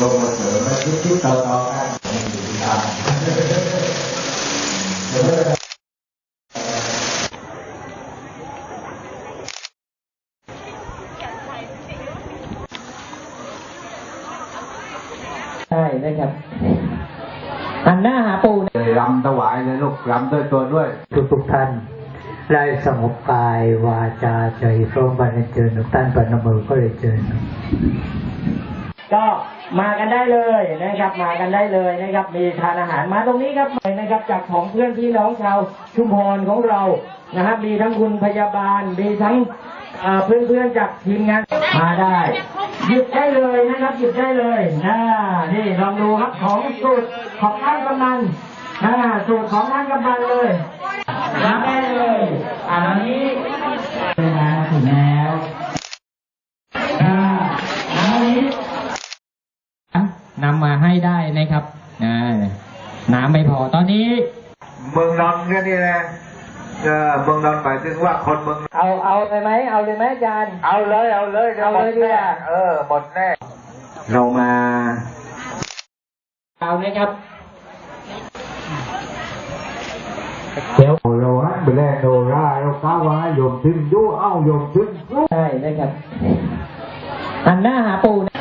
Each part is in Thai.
ลงมาเสริมมาคิดคิดต่อต่อกันตามเดี๋ยวเราจะใช่นะครับหันหน้าหาปูเลยรำถวายเลยลูกรำด้วยตัวด้วย ทุกทุกท่านได้สงบกายวาจาใจพร้อมกันเชิญทุกท่านปนมือก็เลยเชิญ ก็มากันได้เลยนะครับ มากันได้เลยนะครับ มีทานอาหารมาตรงนี้ครับนะครับ จากของเพื่อนพี่น้องชาวชุมพรของเรานะครับมีทั้งคุณพยาบาลมีทั้งเพื่อนเพื่อนๆจากทีมงานมาได้หยิบได้เลยนะครับหยิบได้เลยนะนี่ลองดูครับของสูตรของท่านกำนันนะสูตรของท่านกำนันเลยรับได้เลยอันนี้เวลาถึงแล้วอ่าอันนี้ นำมาให้ได้นะครับอ่าน้ำไม่พอตอนนี้เมืองนอนท์เนี่ยนี่นะเออเมืองนอนท์หมายถึงว่าคนเมืองเอาเอาเลยไหมเอาเลยไหมอาจารย์ เอาเลยเอาเลยเอาเลยดีกว่าเออหมดแน่เรามาเอานะครับเดี๋ยวเราฮะไปแลกโนราเราก้าวว่าโยมทิ้งยู่เอ้าโยมทิ้งใช่นะครับหันหน้าหาปู่นะ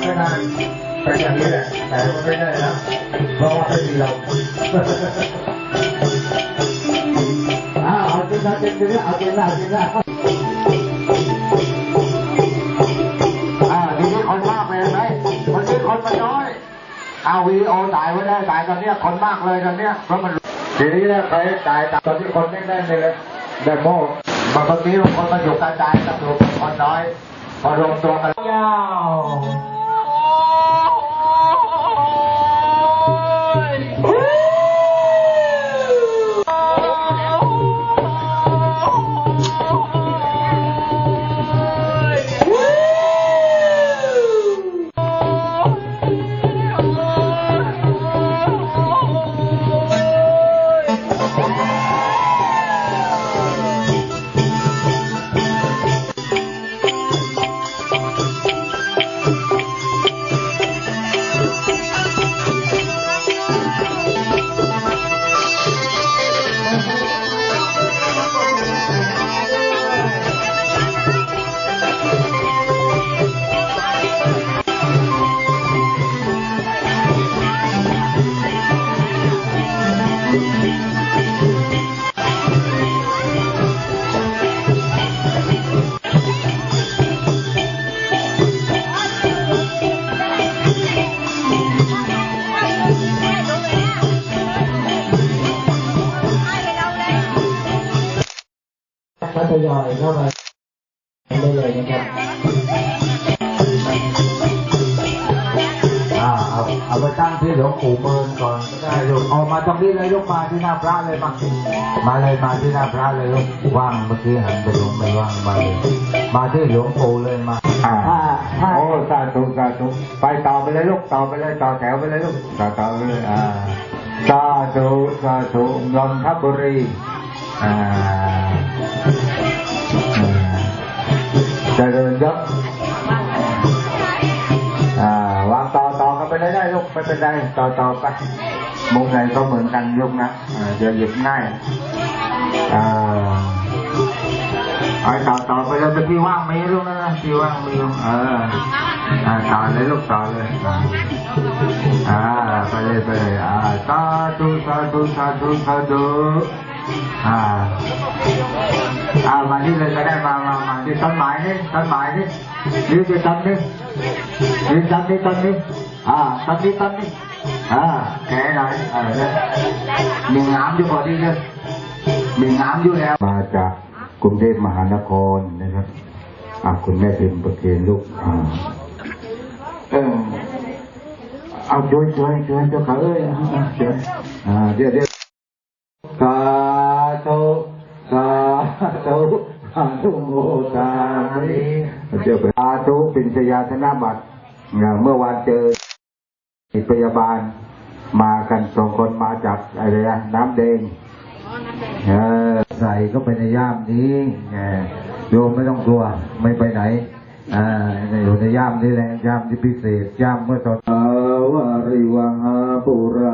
ไม่ได้เป็นอย่างนี้แหละแต่มันไม่ได้นะเพราะว่าไม่มีเราอ้าวเอาจริงนะจริงจริงเอาจริงนะจริงนะอ่าทีนี้คนมากเลยไหมวันนี้คนมันน้อยเอาวีโอถ่ายไว้ได้ถ่ายตอนเนี้ยคนมากเลยตอนเนี้ยเพราะมันทีนี้เนี่ยใครถ่ายตอนที่คนไม่ได้เลยได้โม่บางทีบางคนมาอยู่การะจายตำรวจคนน้อยพอรวมตัวกันยาว ก็ทยอยเข้ามาได้เลยนะครับอ่าเอาเอาไปตั้งที่หลวงปู่เมินก่อนก็ได้ลูกเอามาตรงนี้เลยยกมาที่หน้าพระเลยมามาเลยมาที่หน้าพระเลยลูกว่างเมื่อกี้หันไปหลวงไม่ว่างมาเลยมาที่หลวงปู่เลยมาอ่าถ้าถ้าโอ้สาธุสาธุไปต่อไปเลยลูกต่อไปเลยต่อแถวไปเลยลูกต่อต่อไปเลยอ่าสาธุสาธุนนทบุรีอ่า อ่าเจริญยศเลยได้ได้ลูกไม่เป็นไรต่อต่อไปมุมไหนก็เหมือนกันลูกนะอ่าเดี๋ยวหยิบง่ายอ่าไอ้ต่อต่อไปเลยไปที่ว่างมีลูกนะที่ว่างมีลูกเอออ่าต่อเลยลูกต่อเลยอ่าอ่าไปเลยไปเลยอ่าสาธุสาธุสาธุสาธุ อ่าอ่ามาที่เลยก็ได้มามามาที่ต้นไม้นี่ต้นไม้นี่ยืนที่ต้นนี่ยืนต้นนี่ต้นนี่อ่าต้นนี้ต้นนี้อ่าแกหนอยเออเนี่ยมีงามอยู่พอดีเลยมีงามอยู่แล้วมาจากกรุงเทพมหานครนะครับอ่าคุณแม่พิมพ์ประเคนลูกอ่าเออเอาช่วยช่วยช่วยเจ้าเขาเอ้ยอ่าช่วยอ่าเดี๋ยวเดี๋ยว สาธุสาธุสาธุโม ตามิเจ้าสาธุเป็นชยาธนบัตรอย่างเมื่อวานเจอพยาบาลมากันสองคนมาจากอะไรนะน้ำแดงเออใส่ก็ไปในย่ามนี้แหมโยมไม่ต้องกลัวไม่ไปไหนอ่าอยู่ในย่ามนี้แหละย่ามที่พิเศษย่ามเมื่อตอนอาวาริวังอาปุรา